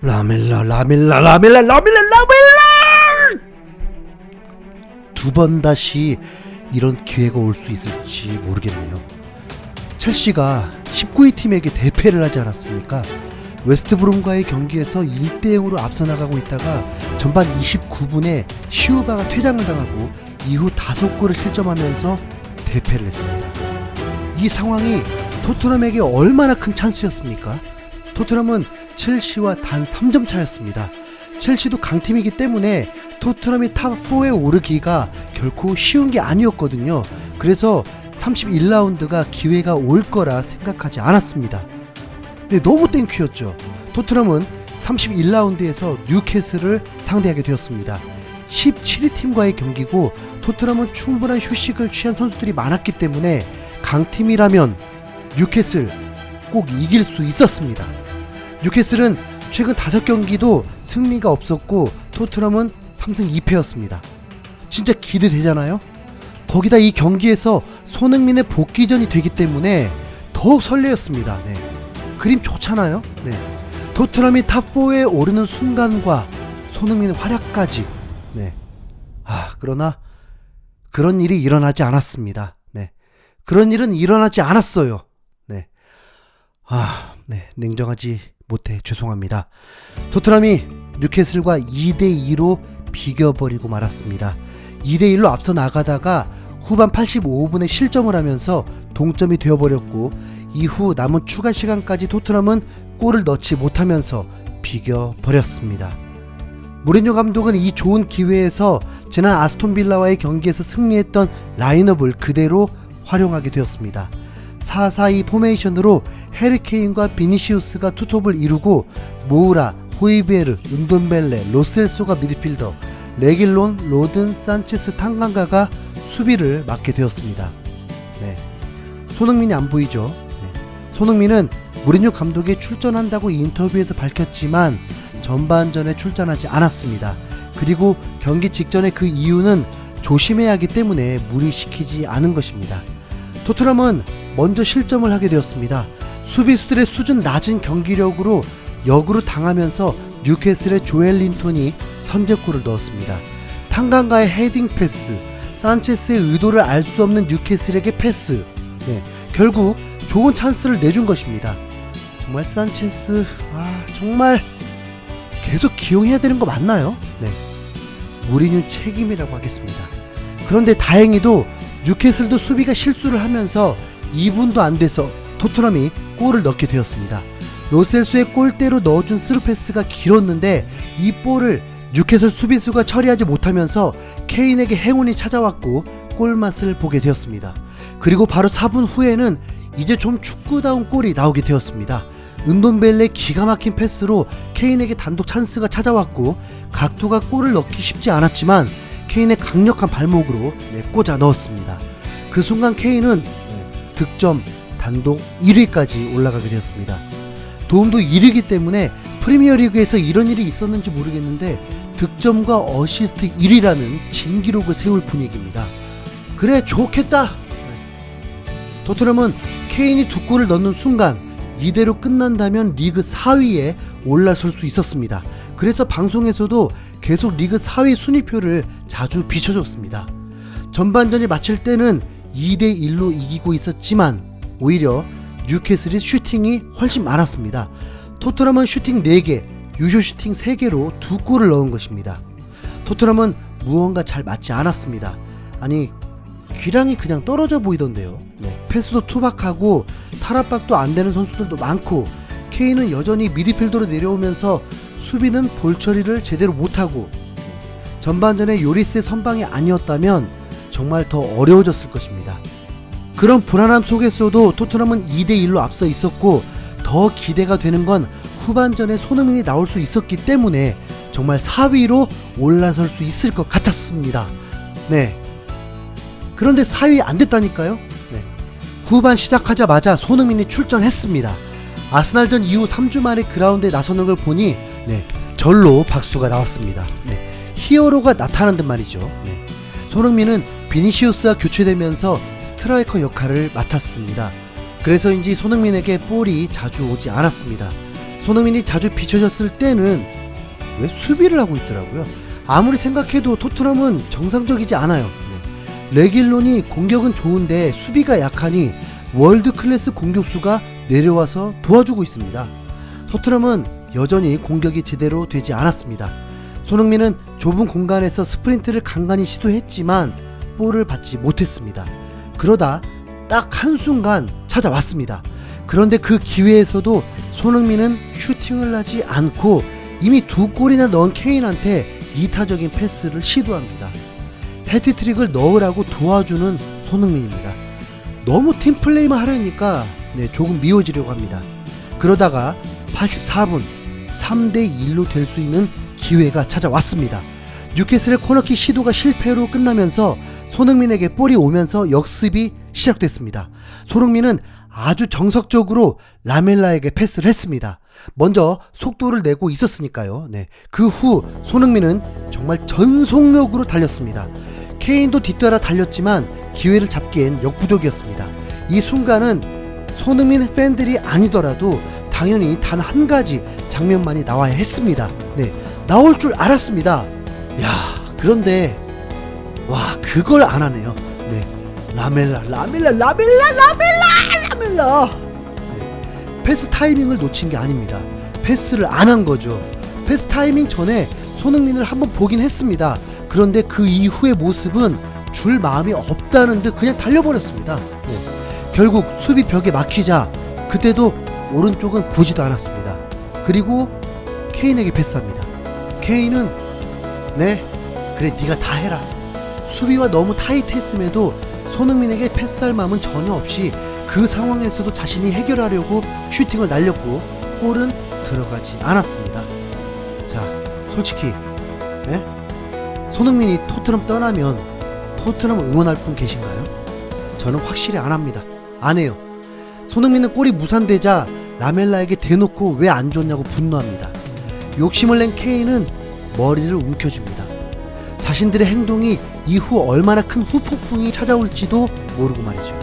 라멜라 라멜라 라멜라 라멜라 라멜라 두 번 다시 이런 기회가 올 수 있을지 모르겠네요. 첼시가 19위 팀에게 대패를 하지 않았습니까? 웨스트브롬과의 경기에서 1대 0으로 앞서 나가고 있다가 전반 29분에 시우바가 퇴장을 당하고 이후 다섯 골을 실점하면서 대패를 했습니다. 이 상황이 토트넘에게 얼마나 큰 찬스였습니까? 토트넘은 첼시와 단 3점 차였습니다. 첼시도 강팀이기 때문에 토트넘이 탑4에 오르기가 결코 쉬운 게 아니었거든요. 그래서 31라운드가 기회가 올 거라 생각하지 않았습니다. 근데 너무 땡큐였죠. 토트넘은 31라운드에서 뉴캐슬을 상대하게 되었습니다. 17위 팀과의 경기고 토트넘은 충분한 휴식을 취한 선수들이 많았기 때문에 강팀이라면 뉴캐슬 꼭 이길 수 있었습니다. 뉴캐슬은 최근 5경기도 승리가 없었고 토트넘은 3승 2패였습니다. 진짜 기대되잖아요? 거기다 이 경기에서 손흥민의 복귀전이 되기 때문에 더욱 설레었습니다. 네. 그림 좋잖아요. 네. 토트넘이 탑4에 오르는 순간과 손흥민의 활약까지. 네. 아, 그러나 그런 일이 일어나지 않았습니다. 네. 그런 일은 일어나지 않았어요. 네. 아, 네. 냉정하지 못해 죄송합니다. 토트넘이 뉴캐슬과 2대 2로 비겨버리고 말았습니다. 2대 1로 앞서 나가다가 후반 85분에 실점을 하면서 동점이 되어버렸고 이후 남은 추가 시간까지 토트넘은 골을 넣지 못하면서 비겨버렸습니다. 무리뉴 감독은 이 좋은 기회에서 지난 아스톤 빌라와의 경기에서 승리했던 라인업을 그대로 활용하게 되었습니다. 4-4-2 포메이션으로 헤르케인과 비니시우스가 투톱을 이루고 모우라, 호이베르, 은돈벨레, 로셀소가 미드필더, 레길론, 로든, 산체스, 탕강가가 수비를 맡게 되었습니다. 네. 손흥민이 안 보이죠. 네. 손흥민은 무리뉴 감독이 출전한다고 인터뷰에서 밝혔지만 전반전에 출전하지 않았습니다. 그리고 경기 직전에 그 이유는 조심해야 하기 때문에 무리시키지 않은 것입니다. 토트넘은 먼저 실점을 하게 되었습니다. 수비수들의 수준 낮은 경기력으로 역으로 당하면서 뉴캐슬의 조엘 린톤이 선제골을 넣었습니다. 탕강가의 헤딩 패스, 산체스의 의도를 알 수 없는 뉴캐슬에게 패스. 네, 결국 좋은 찬스를 내준 것입니다. 정말 산체스, 아 정말 계속 기용해야 되는 거 맞나요? 네, 무리뉴 책임이라고 하겠습니다. 그런데 다행히도 뉴캐슬도 수비가 실수를 하면서 2분도 안 돼서 토트넘이 골을 넣게 되었습니다. 로셀수의 골대로 넣어준 스루패스가 길었는데 이 볼을 뉴캐슬 수비수가 처리하지 못하면서 케인에게 행운이 찾아왔고 골맛을 보게 되었습니다. 그리고 바로 4분 후에는 이제 좀 축구다운 골이 나오게 되었습니다. 은돈벨레 기가 막힌 패스로 케인에게 단독 찬스가 찾아왔고 각도가 골을 넣기 쉽지 않았지만 케인의 강력한 발목으로 네, 꽂아 넣었습니다. 그 순간 케인은 네, 득점 단독 1위까지 올라가게 되었습니다. 도움도 1위기 때문에 프리미어리그에서 이런 일이 있었는지 모르겠는데 득점과 어시스트 1위라는 진기록을 세울 분위기입니다. 그래 좋겠다. 토트넘은 케인이 두 골을 넣는 순간 이대로 끝난다면 리그 4위에 올라설 수 있었습니다. 그래서 방송에서도 계속 리그 4위 순위표를 자주 비춰줬습니다. 전반전이 마칠 때는 2대 1로 이기고 있었지만 오히려 뉴캐슬의 슈팅이 훨씬 많았습니다. 토트넘은 슈팅 4개, 유효 슈팅 3개로 두 골을 넣은 것입니다. 토트넘은 무언가 잘 맞지 않았습니다. 아니 귀랑이 그냥 떨어져 보이던데요. 네, 패스도 투박하고 탈압박도 안 되는 선수들도 많고 케인은 여전히 미드필더로 내려오면서 수비는 볼 처리를 제대로 못하고 전반전에 요리스의 선방이 아니었다면 정말 더 어려워졌을 것입니다. 그런 불안함 속에서도 토트넘은 2대 1로 앞서 있었고 더 기대가 되는 건 후반전에 손흥민이 나올 수 있었기 때문에 정말 4위로 올라설 수 있을 것 같았습니다. 네. 그런데 4위 안 됐다니까요. 네. 후반 시작하자마자 손흥민이 출전했습니다. 아스날전 이후 3주 만에 그라운드에 나서는 걸 보니 네, 절로 박수가 나왔습니다. 네. 히어로가 나타난 듯 말이죠. 네. 손흥민은 비니시우스와 교체되면서 스트라이커 역할을 맡았습니다. 그래서인지 손흥민에게 볼이 자주 오지 않았습니다. 손흥민이 자주 비춰졌을 때는 왜 수비를 하고 있더라고요. 아무리 생각해도 토트넘은 정상적이지 않아요. 네. 레길론이 공격은 좋은데 수비가 약하니 월드 클래스 공격수가 내려와서 도와주고 있습니다. 토트넘은 여전히 공격이 제대로 되지 않았습니다. 손흥민은 좁은 공간에서 스프린트를 간간히 시도했지만 볼을 받지 못했습니다. 그러다 딱 한순간 찾아왔습니다. 그런데 그 기회에서도 손흥민은 슈팅을 하지 않고 이미 두 골이나 넣은 케인한테 이타적인 패스를 시도합니다. 해티트릭을 넣으라고 도와주는 손흥민입니다. 너무 팀플레이만 하려니까 네, 조금 미워지려고 합니다. 그러다가 84분 3대 1로 될 수 있는 기회가 찾아왔습니다. 뉴캐슬의 코너킥 시도가 실패로 끝나면서 손흥민에게 볼이 오면서 역습이 시작됐습니다. 손흥민은 아주 정석적으로 라멜라에게 패스를 했습니다. 먼저 속도를 내고 있었으니까요. 네. 그 후 손흥민은 정말 전속력으로 달렸습니다. 케인도 뒤따라 달렸지만 기회를 잡기엔 역부족이었습니다. 이 순간은 손흥민 팬들이 아니더라도 당연히 단 한 가지 장면만이 나와야 했습니다. 네. 나올 줄 알았습니다. 야, 그런데 와, 그걸 안 하네요. 네. 라멜라, 라멜라, 라멜라, 라멜라, 라멜라. 네. 패스 타이밍을 놓친 게 아닙니다. 패스를 안 한 거죠. 패스 타이밍 전에 손흥민을 한번 보긴 했습니다. 그런데 그 이후의 모습은 줄 마음이 없다는 듯 그냥 달려버렸습니다. 네. 결국 수비 벽에 막히자 그때도 오른쪽은 보지도 않았습니다. 그리고 케인에게 패스합니다. 케인은 네 그래 네가 다 해라. 수비와 너무 타이트했음에도 손흥민에게 패스할 마음은 전혀 없이 그 상황에서도 자신이 해결하려고 슈팅을 날렸고 골은 들어가지 않았습니다. 자 솔직히 예? 손흥민이 토트넘 떠나면 토트넘 응원할 분 계신가요? 저는 확실히 안 합니다. 안 해요. 손흥민은 골이 무산되자 라멜라에게 대놓고 왜 안 줬냐고 분노합니다. 욕심을 낸 케인은 머리를 움켜줍니다. 자신들의 행동이 이후 얼마나 큰 후폭풍이 찾아올지도 모르고 말이죠.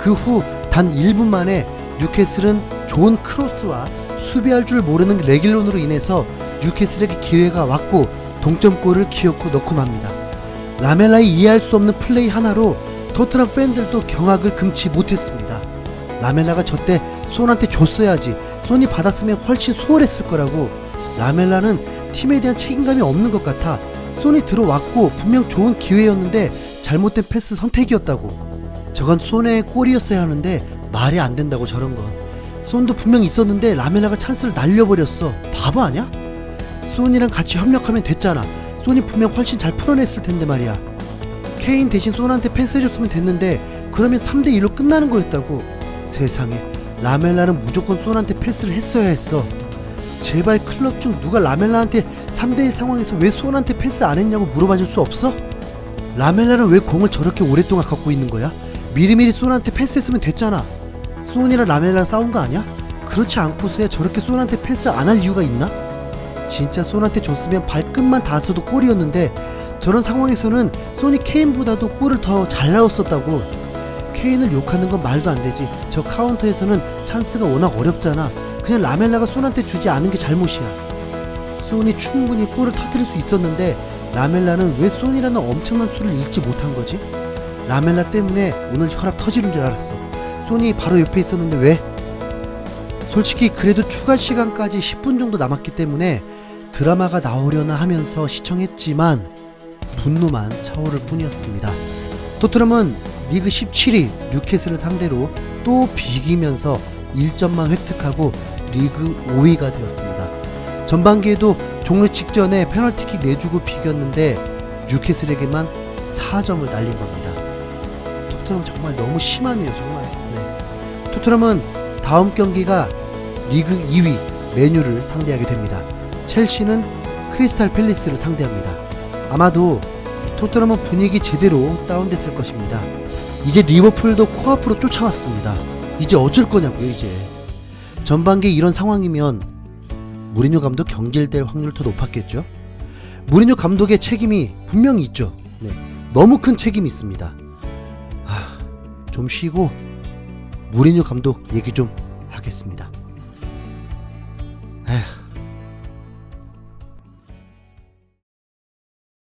그 후 단 1분 만에 뉴캐슬은 좋은 크로스와 수비할 줄 모르는 레길론으로 인해서 뉴캐슬에게 기회가 왔고 동점골을 기어코 넣고 맙니다. 라멜라의 이해할 수 없는 플레이 하나로 토트넘 팬들도 경악을 금치 못했습니다. 라멜라가 저때 손한테 줬어야지 손이 받았으면 훨씬 수월했을 거라고 라멜라는 팀에 대한 책임감이 없는 것 같아 손이 들어왔고 분명 좋은 기회였는데 잘못된 패스 선택이었다고 저건 손의 골이었어야 하는데 말이 안 된다고 저런 건 손도 분명 있었는데 라멜라가 찬스를 날려버렸어 바보 아니야? 손이랑 같이 협력하면 됐잖아 손이 분명 훨씬 잘 풀어냈을 텐데 말이야 케인 대신 손한테 패스 해줬으면 됐는데 그러면 3대 1로 끝나는 거였다고 세상에 라멜라는 무조건 손한테 패스를 했어야 했어 제발 클럽 중 누가 라멜라한테 3대1 상황에서 왜 손한테 패스 안 했냐고 물어봐 줄 수 없어? 라멜라는 왜 공을 저렇게 오랫동안 갖고 있는 거야? 미리미리 손한테 패스했으면 됐잖아 손이랑 라멜라랑 싸운 거 아니야? 그렇지 않고서야 저렇게 손한테 패스 안 할 이유가 있나? 진짜 손한테 줬으면 발끝만 닿았어도 골이었는데 저런 상황에서는 손이 케인보다도 골을 더잘 넣었었다고. 케인을 욕하는 건 말도 안 되지. 저 카운터에서는 찬스가 워낙 어렵잖아. 그냥 라멜라가 손한테 주지 않은 게 잘못이야. 손이 충분히 골을 터뜨릴 수 있었는데 라멜라는 왜 손이라는 엄청난 수를 읽지 못한 거지? 라멜라 때문에 오늘 혈압 터지는 줄 알았어. 손이 바로 옆에 있었는데 왜? 솔직히 그래도 추가 시간까지 10분 정도 남았기 때문에 드라마가 나오려나 하면서 시청했지만 분노만 차오를 뿐이었습니다. 토트넘은 리그 17위 뉴캐슬을 상대로 또 비기면서 1점만 획득하고 리그 5위가 되었습니다. 전반기에도 종료 직전에 페널티킥 내주고 비겼는데 뉴캐슬에게만 4점을 날린 겁니다. 토트넘 정말 너무 심하네요, 정말. 네. 토트넘은 다음 경기가 리그 2위 메뉴를 상대하게 됩니다. 첼시는 크리스탈 팰리스를 상대합니다. 아마도 토트넘은 분위기 제대로 다운됐을 것입니다. 이제 리버풀도 코앞으로 쫓아왔습니다. 이제 어쩔 거냐고요, 이제. 전반기 이런 상황이면 무리뉴 감독 경질될 확률 더 높았겠죠? 무리뉴 감독의 책임이 분명히 있죠. 네. 너무 큰 책임이 있습니다. 아, 좀 쉬고 무리뉴 감독 얘기 좀 하겠습니다. 에휴,